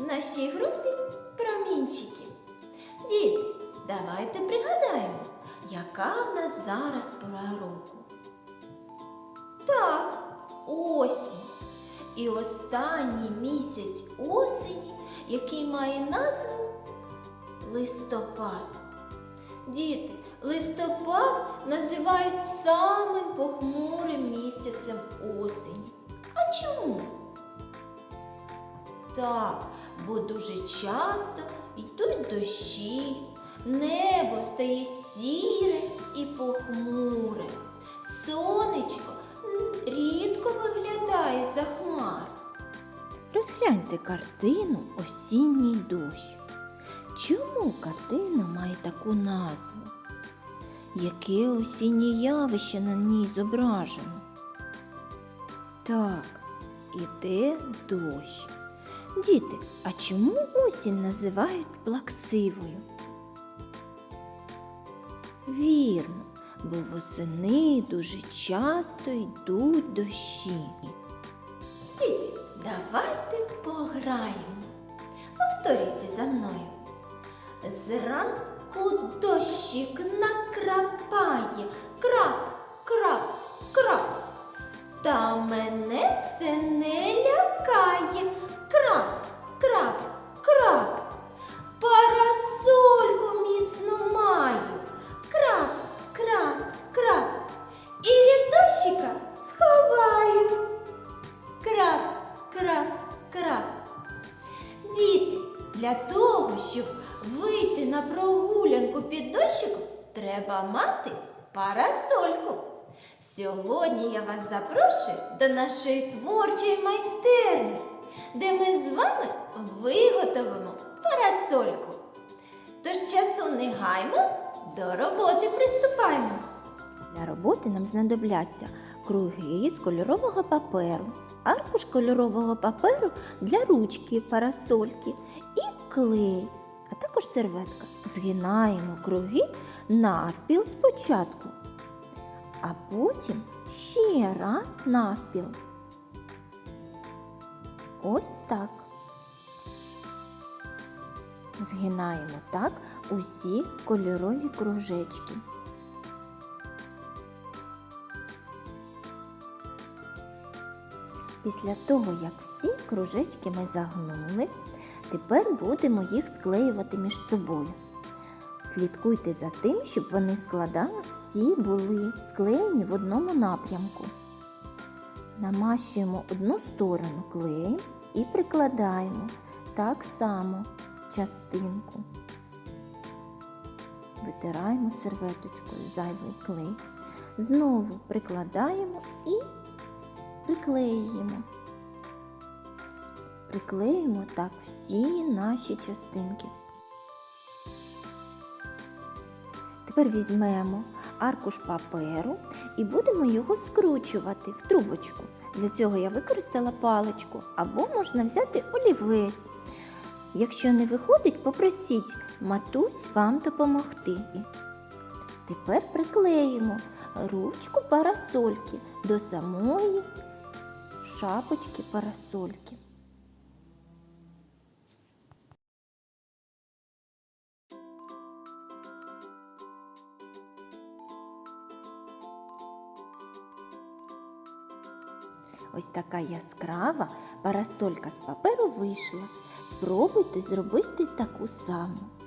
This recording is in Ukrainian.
в нашій групі промінчики. Діти, давайте пригадаємо, яка в нас зараз пора року. Так, осінь. І останній місяць осені, який має назву листопад. Діти, листопад називають самим похмурим місяцем осені. А чому? Так, бо дуже часто йдуть дощі, небо стає сіре і похмуре. Сонечко рідко виглядає за хмар. Розгляньте картину Осінній дощ. Чому картина має таку назву? Яке осіннє явище на ній зображено? Так, іде дощ. Діти, а чому осінь називають плаксивою? Вірно, бо восени дуже часто йдуть дощі. Діти, давайте пограємо. Повторюйте за мною. Зранку дощик накрапає, крап, для того, щоб вийти на прогулянку під дощиком, треба мати парасольку. Сьогодні я вас запрошую до нашої творчої майстерні, де ми з вами виготовимо парасольку. Тож часу не гаймо, до роботи приступаємо. Для роботи нам знадобляться круги з кольорового паперу, аркуш кольорового паперу для ручки парасольки і клей, а також серветка. Згинаємо круги навпіл спочатку, а потім ще раз навпіл. Ось так. Згинаємо так усі кольорові кружечки. Після того, як всі кружечки ми загнули, тепер будемо їх склеювати між собою. Слідкуйте за тим, щоб вони складали всі були склеєні в одному напрямку. Намащуємо одну сторону клеєм і прикладаємо так само частинку. Витираємо серветочкою зайвий клей. Знову прикладаємо і приклеюємо. Приклеїмо так всі наші частинки. Тепер візьмемо аркуш паперу і будемо його скручувати в трубочку. Для цього я використала паличку або можна взяти олівець. Якщо не виходить, попросіть матусь вам допомогти. Тепер приклеїмо ручку парасольки до самої шапочки парасольки. Ось така яскрава парасолька з паперу вийшла. Спробуйте зробити таку саму.